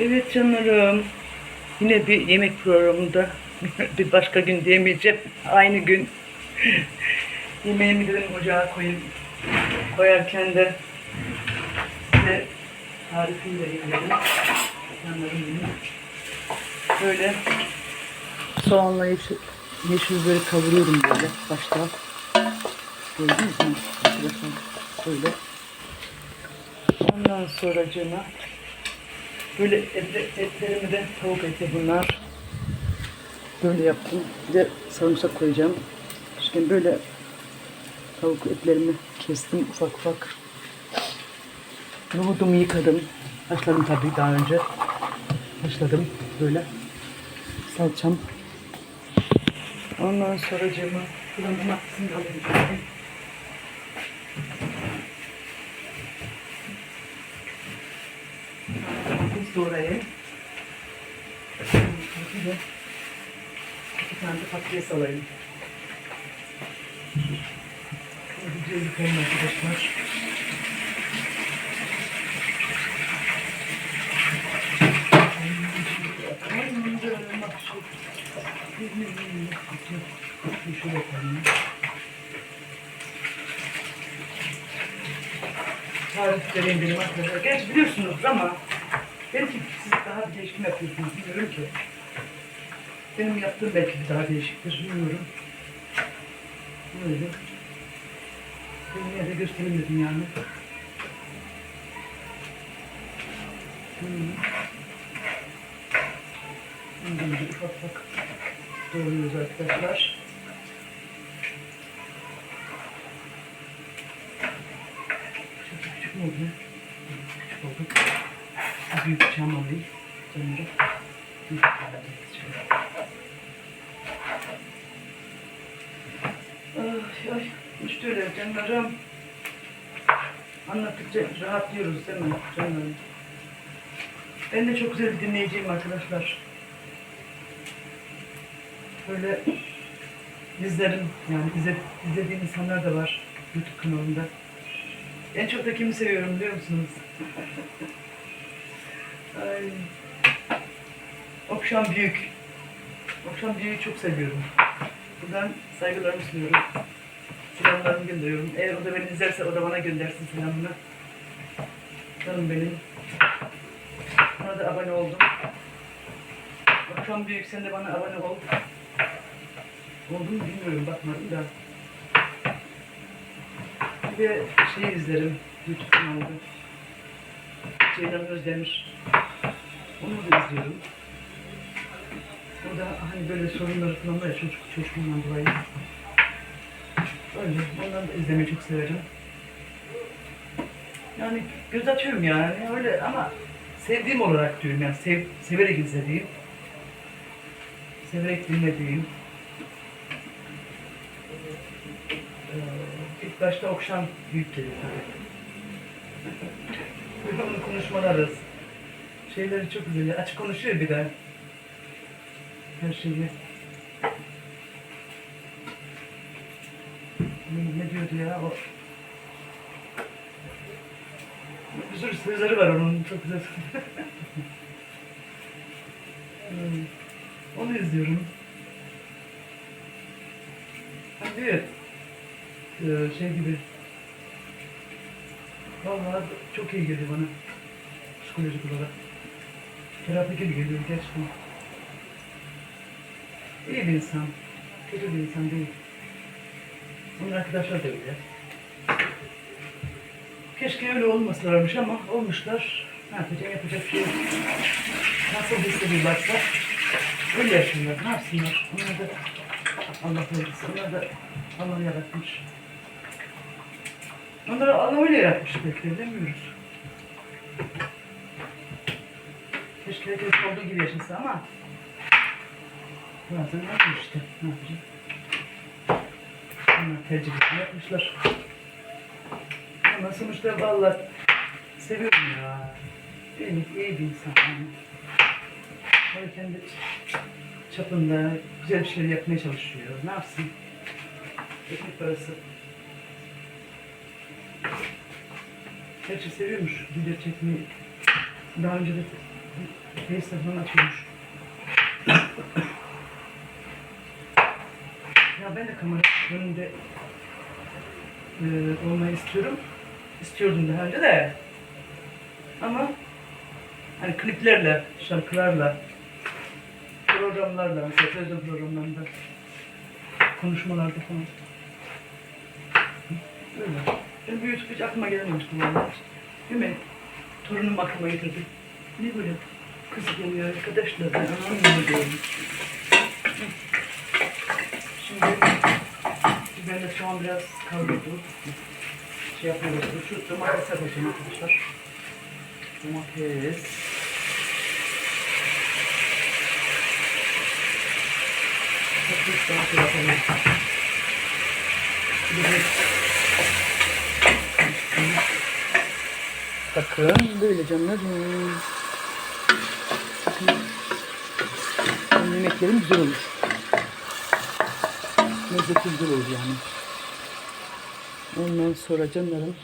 Evet canlarım. Yine bir yemek programında bir başka gün diyemeyeceğim. Aynı gün yemeğimi dedim ocağa koyayım. Koyarken de size tarifini vereyim dedim. Böyle soğanla yeşil, yeşil biberi kavuruyorum böyle başta. Gördünüz mü? Böyle. Ondan sonra cana böyle etle, etlerimi de tavuk eti bunlar. Böyle yaptım. Bir de sarımsak koyacağım. Şimdi böyle tavuk etlerimi kestim ufak ufak. Nohudumu yıkadım. Haşladım tabii daha önce. Haşladım böyle. Salçam. Ondan sonra cama fırınıma alayım. Domates doğrayayım. Bir de iki tane de patates alayım. Güzel yıkayayım arkadaşlar. Şöyle yapalım. tarif vereyim benim arkadaşlar. Gerçi biliyorsunuz ama belki siz daha bir değişik yapıyorsunuz bilmiyorum ki. Benim yaptığım belki daha değişiktir bilmiyorum. Böyle. Ben yine de göstereyim dedim yani. Hmm. Bundan bir ufak ufak doğruyoruz arkadaşlar. Çok küçük mü oldu? Küçük oldu. Büyük bıçağım alayım. Şöyle. Ay ay. İşte öyle canlarım. Anlattıkça rahatlıyoruz değil mi canlarım? Ben de çok güzel bir dinleyiciyim arkadaşlar. Böyle izlerim yani izle, izlediğim insanlar da var YouTube kanalında. En çok da kimi seviyorum biliyor musunuz? Ay. Okşan Büyük. Okşan Büyük'ü çok seviyorum. Buradan saygılarımı sunuyorum. Selamlarımı gönderiyorum. Eğer o da beni izlerse o da bana göndersin selamını. Canım benim. Ona da abone oldum. Okşan Büyük sen de bana abone ol. Oldu mu bilmiyorum bakmadım da. Bir de şey izlerim YouTube kanalında. Ceylan Özdemir. Onu da izliyorum. O da hani böyle sorunları falan var ya çocuk çocukluğundan dolayı. Öyle. Ondan da izlemeyi çok severim. Yani göz açıyorum yani öyle ama sevdiğim olarak diyorum yani sev, severek izlediğim. Severek dinlediğim. Ee, ilk başta Okşan büyük geliyor tabii. Onun konuşmaları, şeyleri çok güzel. Açık konuşuyor bir de. Her şeyi. Ne, ne diyordu ya o? Bir sürü sözleri var onun çok güzel. Onu izliyorum. Ha, Evet. Ee, şey gibi. Vallahi çok iyi geliyor bana. Psikolojik olarak. Terapi gibi geliyor gerçekten. İyi bir insan. Kötü bir insan değil. Onun arkadaşlar da öyle. Keşke öyle olmasalarmış ama olmuşlar. Ne yapacak, yapacak şey yok. Nasıl hissediyorlarsa öyle yaşıyorlar. Ne yapsınlar? Onlar da Allah korusun. Onlar da Allah yaratmış. Onları Allah öyle yaratmış belki de bilemiyoruz. Keşke herkes olduğu gibi yaşasa ama bazen yapmış işte. Ne yapacak? Onlar tercihini yapmışlar. Ama sonuçta vallahi seviyorum ya. İyi, iyi bir insan yani. Böyle kendi çapında güzel bir şeyler yapmaya çalışıyor. Ne yapsın? Ekmek parası. Gerçi seviyormuş video çekmeyi. Daha önce de Face'de falan atıyormuş. ya ben de kamera önünde e, olmayı istiyorum. İstiyordum daha önce de. Ama hani kliplerle, şarkılarla, programlarla, mesela televizyon programlarında, konuşmalarda falan. Öyle. Ben bu YouTube hiç aklıma gelmemişti valla. Değil mi? Torunum aklıma getirdi. Ne böyle kız geliyor arkadaşlar ben anlamıyorum. Şimdi ben de soğan biraz kavruldum. Şey başladım. Şu domatese koyacağım arkadaşlar. Domates. Çok daha şey yapalım. Bir Bakın böyle canlarım. Bakın. Benim Yemeklerim güzel olur. Lezzeti güzel olur yani. Ondan sonra canlarım